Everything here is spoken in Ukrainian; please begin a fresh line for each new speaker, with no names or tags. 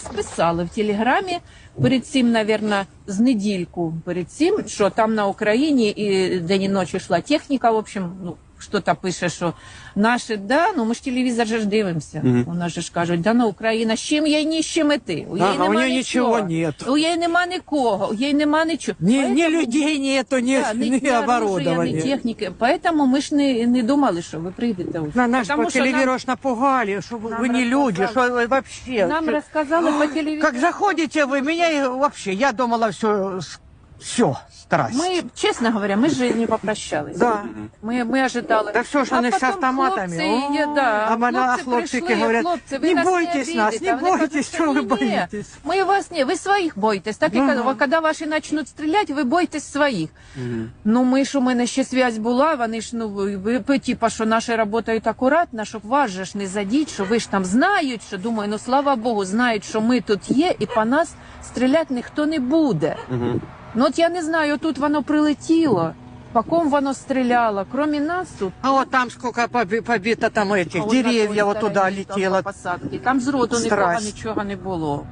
Списали в телеграмі перед цим, навірно, з недільку перед цим, що там на Україні і день і ночі йшла техніка. В общем, ну що то пише, що наші, да, ну ми ж телевізор же ж дивимося. У нас же ж кажуть, да ну Україна, з чим їй ні з чим іти? У
Да,
її
а у
нема
неї нічого
нічого.
нет.
У її нема нікого, у її нема нічого.
Ни, ни
Поэтому-
людей нету, ни,
Да,
ни,
ні оружия,
оборудования.
ні техніки. Поэтому ми ж не, не думали, що ви прийдете. уже.
На нас
Потому
по
що нам-
телевизору ж напугали, что вы,
нам
вы не люди,
рассказали.
что вы вообще.
Нам
что-
розказали по телевізору.
Как заходите вы, меня и вообще, я думала все, все, страсть.
Ми, чесно говоря, ми ж не попрощались.
Да.
Ми, ми ожидали.
Да все, что
А
они с
потом
автоматами.
Хлопці,
О,
да,
а мене
хлопці
хлопчики
прийшли,
говорят,
хлопці, ви
не
нас
бойтесь нас, не
А
бойтесь,
що
что вы
ні,
боитесь.
Ми вас не, ви своїх боїтесь. Так і
Ага.
коли, коли ваші почнуть стріляти, ви боїтесь своїх. Ну ми ж у мене ще зв'язь була, вони ж ну ви, ви типа, що наші працюють акуратно, щоб вас же ж не задіть, що ви ж там знають, що думаю, ну слава Богу, знають, що ми тут є, і по нас стріляти ніхто не буде. Ну от я не знаю, тут воно прилетіло. По ком воно стріляло, кроме нас тут.
А от там сколько поби- побито там этих а
той
вот туда
там
летело.
по посадці. Там зроду нікого
Страсть.
нічого не було.